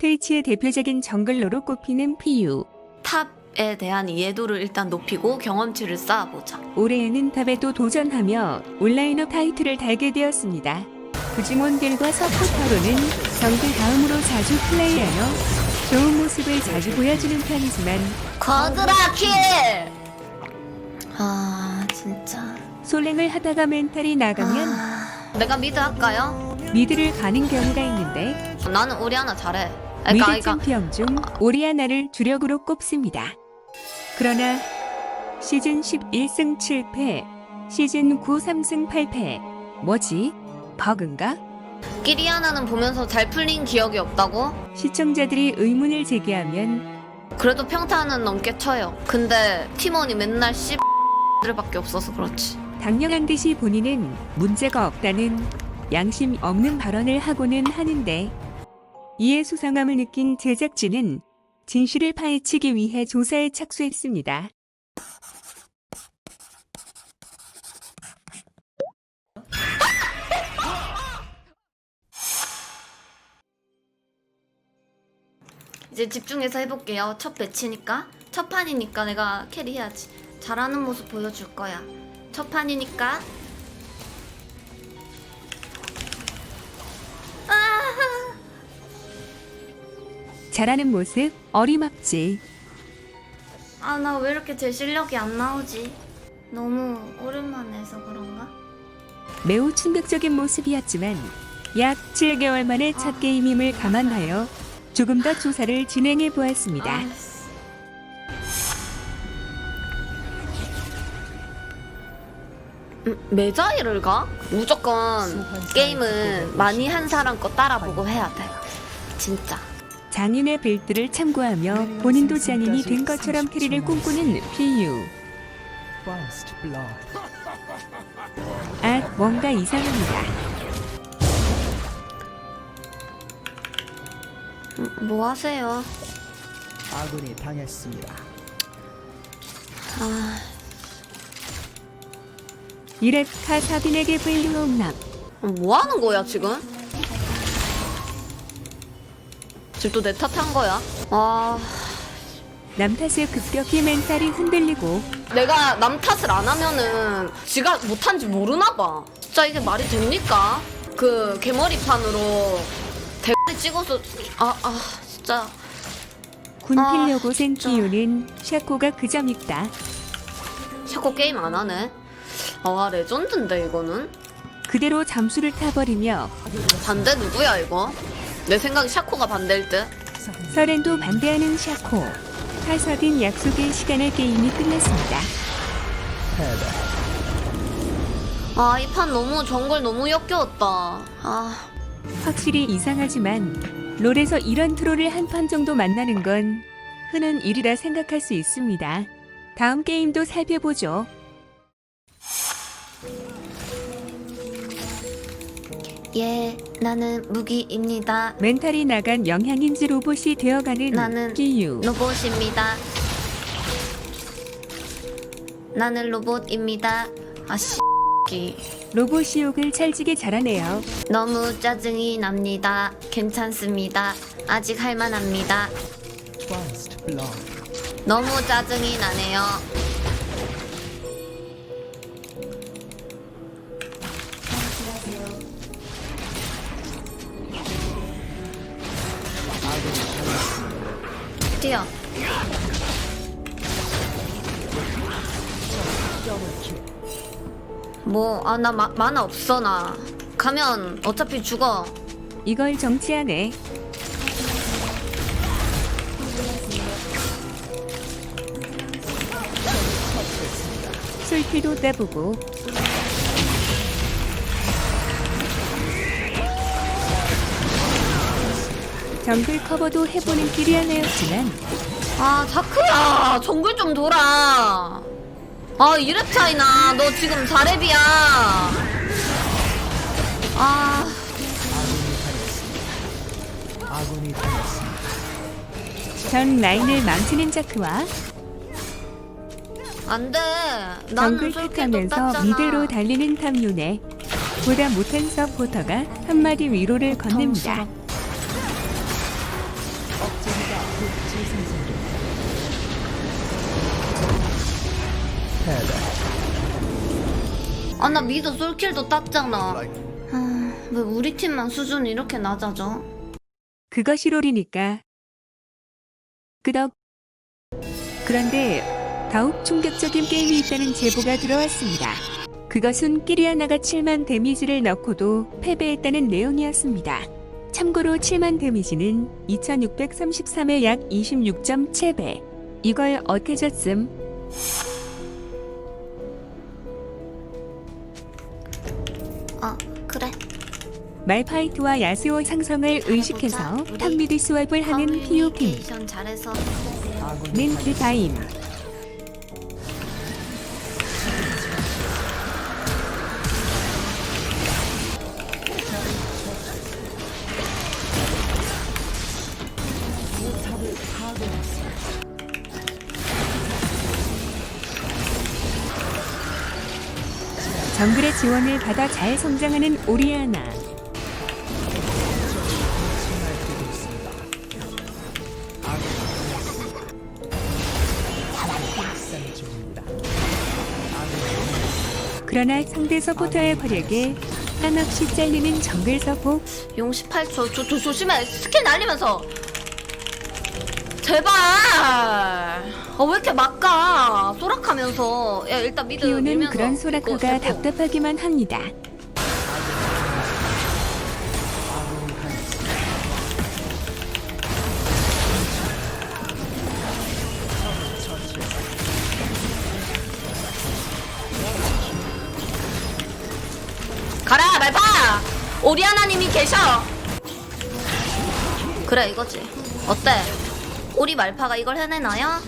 트위치의 대표적인 정글러로 꼽히는 피유. 탑에 대한 이해도를 일단 높이고 경험치를 쌓아보자. 올해에는 탑에도 도전하며 온라인업 타이틀을 달게 되었습니다. 부지몬들과 서포터로는 정글 다음으로 자주 플레이하며 좋은 모습을 자주 보여주는 편이지만 과드라 킬! 아 진짜. 솔랭을 하다가 멘탈이 나가면 아, 내가 미드 할까요? 미드를 가는 경우가 있는데 나는 우리 하나 잘해. 미드 그러니까, 그러니까 챔피언 중 오리아나를 주력으로 꼽습니다. 그러나 시즌 11승 7패, 시즌 9 3승 8패. 뭐지? 버그인가? 끼리아나는 보면서 잘 풀린 기억이 없다고? 시청자들이 의문을 제기하면 그래도 평타는 넘게 쳐요. 근데 팀원이 맨날 씨 들밖에 없어서 그렇지. 당연한 듯이 본인은 문제가 없다는 양심 없는 발언을 하고는 하는데 이에 수상함을 느낀 제작진은 진실을 파헤치기 위해 조사에 착수했습니다. 이제 집중해서 해볼게요. 첫 배치니까. 첫 판이니까 내가 캐리해야지. 잘하는 모습 보여줄 거야. 첫 판이니까. 잘하는 모습 어림없지. 아, 나 왜 이렇게 제 실력이 안 나오지? 너무 오랜만에 해서 그런가? 매우 충격적인 모습이었지만 약 7개월 만에 첫 게임임을 감안하여 조금 더 조사를 진행해 보았습니다. 아이씨. 음, 메자이를 가? 무조건 게임은 많이 한 사람 거 따라보고 해야 돼. 진짜. 장인의 빌드를 참고하며 본인도 장인이 된 것처럼 캐리를 꿈꾸는 PU. 아, 뭔가 이상합니다. 음, 뭐 하세요? 아군이 당했습니다. 아, 이레카 사빈에게 불리홈남. 뭐 하는 거야 지금? 지금 또 내 탓한 거야? 아, 남 탓에 급격히 멘탈이 흔들리고 내가 남 탓을 안 하면은 지가 못한지 모르나 봐. 진짜 이게 말이 됩니까? 그 개머리판으로 대가리 찍어서 아, 아, 진짜. 군필려고 아, 센 진짜. 키유는 샤코가 그점 있다. 샤코 게임 안 하네. 아, 레전드인데 이거는. 그대로 잠수를 타버리며 반대 누구야 이거? 내 생각에 샤코가 반대일 듯. 설엔도 반대하는 샤코. 타석인 약속의 시간에 게임이 끝났습니다. 아, 이 판 너무 정글 너무 역겨웠다. 아, 확실히 이상하지만 롤에서 이런 트롤을 한 판 정도 만나는 건 흔한 일이라 생각할 수 있습니다. 다음 게임도 살펴보죠. 예, 나는 무기입니다. 멘탈이 나간 영향인지 로봇이 되어가는 나는 기유. 로봇입니다. 나는 로봇입니다. 아씨. 로봇이 욕을 찰지게 잘하네요. 너무 짜증이 납니다. 괜찮습니다. 아직 할만합니다. 너무 짜증이 나네요. 뛰어. 뭐, 아, 나 마, 만화 없어, 나. 가면 어차피 죽어. 이걸 정치하네. 솔피도 따보고 정글 커버도 해보는 길이 하나였지만 아, 자크야. 정글 좀 돌아. 아, 이랩 차이나. 너 지금 4랩이야. 아. 전 라인을 망치는 자크와 안 돼. 나는 정글 똑같잖아. 미드로 달리는 탐윤에 보다 못한 서포터가 한마디 위로를 건넵니다. 아나 미드 솔킬도 땄잖아 아, 왜 우리 팀만 수준이 이렇게 낮아져? 그것이 롤이니까. 끄덕. 그런데 더욱 충격적인 게임이 있다는 제보가 들어왔습니다. 그것은 끼리아나가 7만 데미지를 넣고도 패배했다는 내용이었습니다. 참고로 7만 데미지는 2633의 약 26.7배. 이걸 어떻게 졌음? 아 그래 말파이트와 야스오 상성을 의식해서 탑미드 스왑을 하는 POP. 커뮤니케이션 잘해서 아군이 는 그 다임. 정글의 지원을 받아 잘 성장하는 오리아나. 그러나 상대 서포터의 활약에 한없이 잘리는 정글 서포 용 18초 조, 조, 조심해. 스킬 날리면서 제발. 어왜 이렇게 막 가? 소락하면서. 야 일단 미드 피오는 밀면서 그런 소라카가. 답답하기만 합니다. 가라 말파! 오리아나님이 계셔. 그래 이거지. 어때 오리 말파가 이걸 해내나요?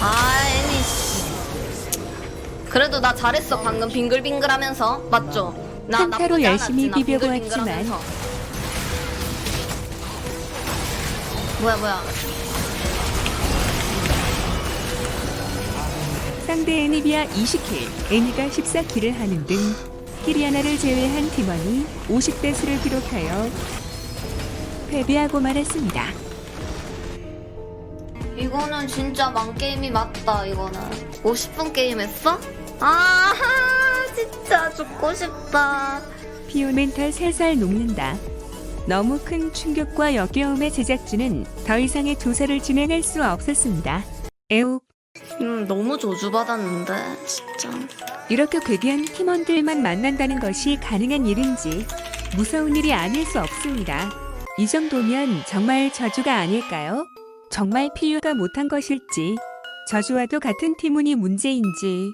아씨 그래도 나 잘했어 방금 빙글빙글하면서 맞죠? 나 한타로 나쁘지 열심히 않았지, 나 빙글빙글하면서. 뭐야 뭐야 상대 애니비아 20킬, 애니가 14킬을 하는 등 키리아나를 제외한 팀원이 50대 수를 기록하여 패배하고 말았습니다. 이거는 진짜 망게임이 맞다 이거는 50분 게임 했어? 아 진짜 죽고 싶다 피오 멘탈 살살 녹는다. 너무 큰 충격과 역겨움의 제작진은 더 이상의 조사를 진행할 수 없었습니다. 에욱, 음 너무 저주받았는데 진짜 이렇게 괴기한 팀원들만 만난다는 것이 가능한 일인지 무서운 일이 아닐 수 없습니다. 이 정도면 정말 저주가 아닐까요? 정말 피유가 못한 것일지 저주와도 같은 팀운이 문제인지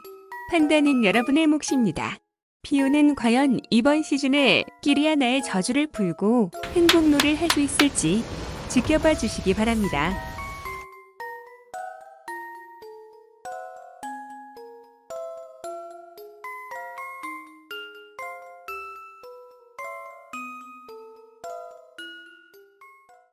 판단은 여러분의 몫입니다. 피오는 과연 이번 시즌에 끼리아나의 저주를 풀고 행복놀이를 할 수 있을지 지켜봐 주시기 바랍니다.